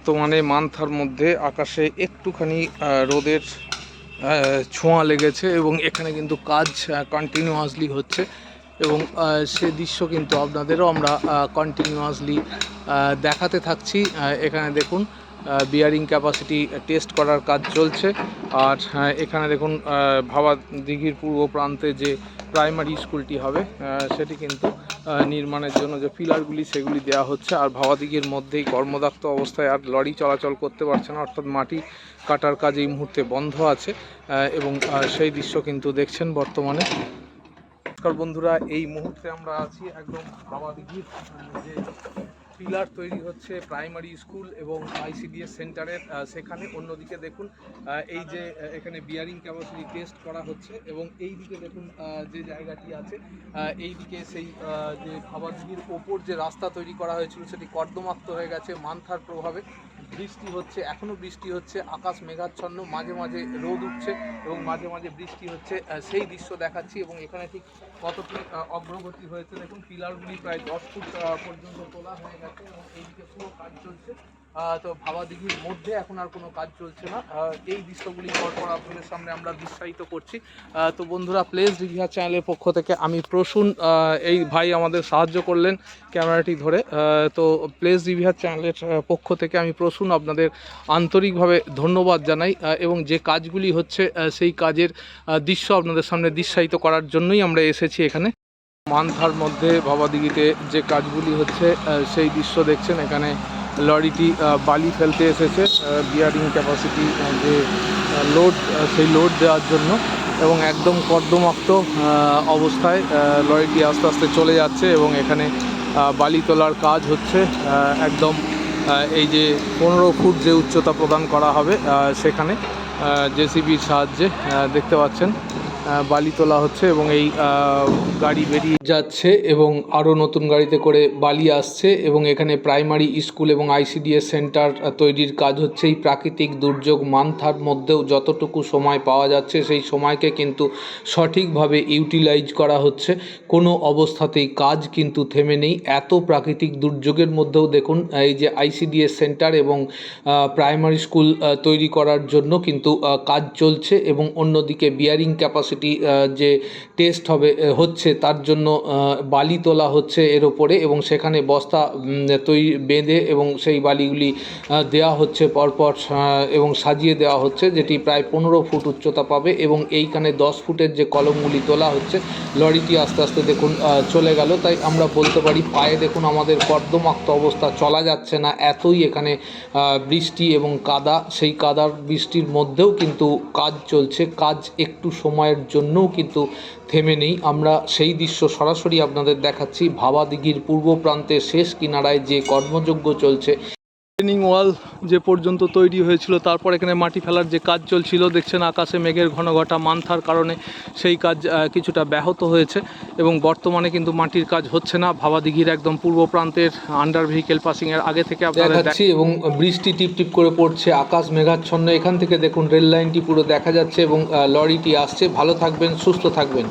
বর্তমানে মান্থার মধ্যে আকাশে একটুখানি রোদের ছোঁয়া লেগেছে এবং এখানে কিন্তু কাজ কন্টিনিউয়াসলি হচ্ছে এবং সে দৃশ্য কিন্তু আপনাদেরও আমরা কন্টিনিউয়াসলি দেখাতে থাকছি। এখানে দেখুন বিয়ারিং ক্যাপাসিটি টেস্ট করার কাজ চলছে। আর এখানে দেখুন ভাবা দিঘির পূর্ব প্রান্তে যে প্রাইমারি স্কুলটি হবে সেটি কিন্তু নির্মাণের জন্য যে পিলারগুলি সেগুলি দেওয়া হচ্ছে। আর ভাবাদিঘির মধ্যেই কর্মদাক্ত অবস্থায় আর লরি চলাচল করতে পারছে না, অর্থাৎ মাটি কাটার কাজ এই মুহূর্তে বন্ধ আছে এবং সেই দৃশ্য কিন্তু দেখছেন বর্তমানে। বন্ধুরা, এই মুহূর্তে আমরা আছি একদম ভাবাদিঘির যে পিলার তৈরি হচ্ছে প্রাইমারি স্কুল এবং আইসিডিএস সেন্টারের সেখানে। অন্যদিকে দেখুন এই যে এখানে বিয়ারিং ক্যাপাসিটি টেস্ট করা হচ্ছে এবং এই দিকে দেখুন যে জায়গাটি আছে এই দিকে সেই যে ভাবাদিঘির ওপর যে রাস্তা তৈরি করা হয়েছিল, সেটি কর্দমাক্ত হয়ে গেছে, মান্থার প্রভাবে। বৃষ্টি হচ্ছে এখনও বৃষ্টি হচ্ছে, আকাশ মেঘাচ্ছন্ন, মাঝে মাঝে রোদ উঠছে এবং মাঝে মাঝে বৃষ্টি হচ্ছে সেই দৃশ্য দেখাচ্ছি এবং এখানে ঠিক কতটি অগ্রগতি হয়েছে দেখুন, পিলারগুলি প্রায় দশ ফুট পর্যন্ত তোলা হয়ে গেছে এবং এইদিকে পুরো কাজ চলছে। তো ভাবাদিঘির মধ্যে এখন আর কোনো কাজ চলছে না। এই দৃশ্যগুলি পরপর আপনাদের সামনে আমরা বিশ্বায়িত করছি। তো বন্ধুরা প্লেস রিভিয়া চ্যানেলের পক্ষ থেকে আমি প্রসূন এই ভাই আমাদের সাহায্য করলেন ক্যামেরাটি ধরে। তো প্লেস রিভিয়া চ্যানেলের পক্ষ থেকে আমি প্রসূন আপনাদের আন্তরিকভাবে ধন্যবাদ জানাই এবং যে কাজগুলি হচ্ছে সেই কাজের দৃশ্য আপনাদের সামনে দৃশ্যায়িত করার জন্যই আমরা এসেছি এখানে। মান্থার মধ্যে ভাবাদিঘিতে যে কাজগুলি হচ্ছে সেই দৃশ্য দেখছেন এখানে লরিটি বালি ফেলতে এসেছে বিয়ারিং ক্যাপাসিটি যে লোড সেই লোড দেওয়ার জন্য এবং একদম কর্দমাক্ত অবস্থায় লরিটি আস্তে আস্তে চলে যাচ্ছে এবং এখানে বালি তোলার কাজ হচ্ছে একদম এই যে পনেরো ফুট যে উচ্চতা প্রদান করা হবে সেখানে জেসিবির সাহায্যে দেখতে পাচ্ছেন। বালি তোলা হচ্ছে এবং এই গাড়ি বেরিয়ে যাচ্ছে এবং আরও নতুন গাড়িতে করে বালি আসছে এবং এখানে প্রাইমারি স্কুল এবং আইসিডিএস সেন্টার তৈরির কাজ হচ্ছে। এই প্রাকৃতিক দুর্যোগ মান্থার মধ্যেও যতটুকু সময় পাওয়া যাচ্ছে সেই সময়কে কিন্তু সঠিকভাবে ইউটিলাইজ করা হচ্ছে। কোনো অবস্থাতেই কাজ কিন্তু থেমে নেই। এত প্রাকৃতিক দুর্যোগের মধ্যেও দেখুন, এই যে আইসিডিএস সেন্টার এবং প্রাইমারি স্কুল তৈরি করার জন্য কিন্তু কাজ চলছে এবং অন্যদিকে বিয়ারিং ক্যাপাসিটি যে টেস্ট হবে হচ্ছে, তার জন্য বালি তোলা হচ্ছে এর ওপরে এবং সেখানে বস্তা তৈরি, বেঁধে এবং সেই বালিগুলি দেওয়া হচ্ছে পরপর এবং সাজিয়ে দেওয়া হচ্ছে, যেটি প্রায় পনেরো ফুট উচ্চতা পাবে এবং এইখানে দশ ফুটের যে কলমগুলি তোলা হচ্ছে, লরিটি আস্তে আস্তে দেখুন চলে গেল। তাই আমরা বলতে পারি, পায়ে দেখুন আমাদের কর্দমাক্ত অবস্থা, চলা যাচ্ছে না, এতই এখানে বৃষ্টি এবং কাদা। সেই কাদার বৃষ্টির মধ্যেও কিন্তু কাজ চলছে। কাজ একটু সময়ের জন্যও কিন্তু থেমে নেই। আমরা সেই দৃশ্য সরাসরি আপনাদের দেখাচ্ছি। ভাবাদিঘির পূর্ব প্রান্তে শেষ কিনারায় যে কর্মযজ্ঞ চলছে ট্রেনিং ওয়াল যে পর্যন্ত তৈরি হয়েছিল তারপর এখানে মাটি ফেলার যে কাজ চলছিল দেখছেন আকাশে মেঘের ঘন ঘটা মান্থার কারণে সেই কাজ কিছুটা ব্যাহত হয়েছে এবং বর্তমানে কিন্তু মাটির কাজ হচ্ছে না। ভাবাদিঘির একদম পূর্ব প্রান্তের আন্ডার ভেহিকেল পাসিংয়ের আগে থেকে দেখাচ্ছি এবং বৃষ্টি টিপ টিপ করে পড়ছে আকাশ মেঘাচ্ছন্ন। এখান থেকে দেখুন রেল লাইনটি পুরো দেখা যাচ্ছে এবং লরিটি আসছে। ভালো থাকবেন সুস্থ থাকবেন।